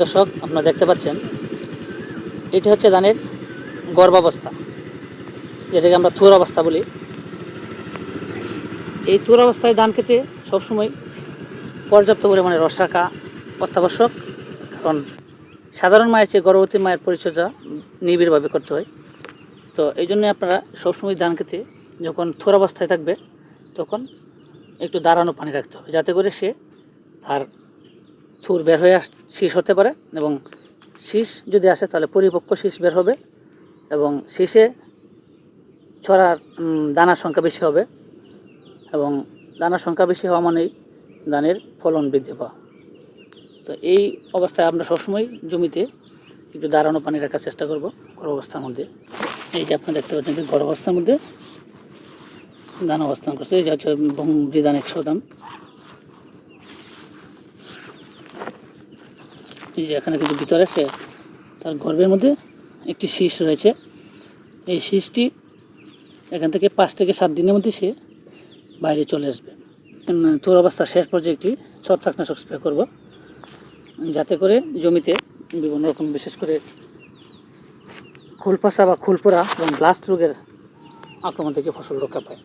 দর্শক, আপনারা দেখতে পাচ্ছেন, এটি হচ্ছে ধানের গর্ভাবস্থা। যেটাকে আমরা থুর অবস্থা বলি। এই থুর অবস্থায় ধান খেতে সবসময় পর্যাপ্ত পরিমাণে রস রাখা অত্যাবশ্যক, কারণ সাধারণ মায়ের চেয়ে গর্ভবতী মায়ের পরিচর্যা নিবিড়ভাবে করতে হয়। তো এই জন্যই আপনারা সবসময় ধান খেতে যখন থুর অবস্থায় থাকবে, তখন একটু দাঁড়ানো পানি রাখতে হবে, যাতে করে সে তার থুর বের হয়ে শীষ হতে পারে এবং শীষ যদি আসে তাহলে পরিপক্ক শীষ বের হবে এবং শীষে ছড়ার দানার সংখ্যা বেশি হবে এবং দানার সংখ্যা বেশি হওয়া মানেই ধানের ফলন বৃদ্ধি পাওয়া। তো এই অবস্থায় আমরা সবসময় জমিতে একটু দাঁড়ানো পানি রাখার চেষ্টা করব গড় অবস্থার মধ্যে। এই যে আপনারা দেখতে পাচ্ছেন যে গড় অবস্থার মধ্যে ধান অবস্থান করছে। এই যে হচ্ছে ধান একশো দাম এই যে এখানে কিন্তু ভিতরে সে তার গর্ভের মধ্যে একটি শীষ রয়েছে। এই শীষটি এখান থেকে পাঁচ থেকে সাত দিনের মধ্যে সে বাইরে চলে আসবে। তোর অবস্থা শেষ পর্যায়ে একটি ছত্রাকনাশক স্প্রে করব, যাতে করে জমিতে বিভিন্ন রকম বিশেষ করে খোলপাসা বা খুলপোড়া এবং ব্লাস্ট রোগের আক্রমণ থেকে ফসল রক্ষা পায়।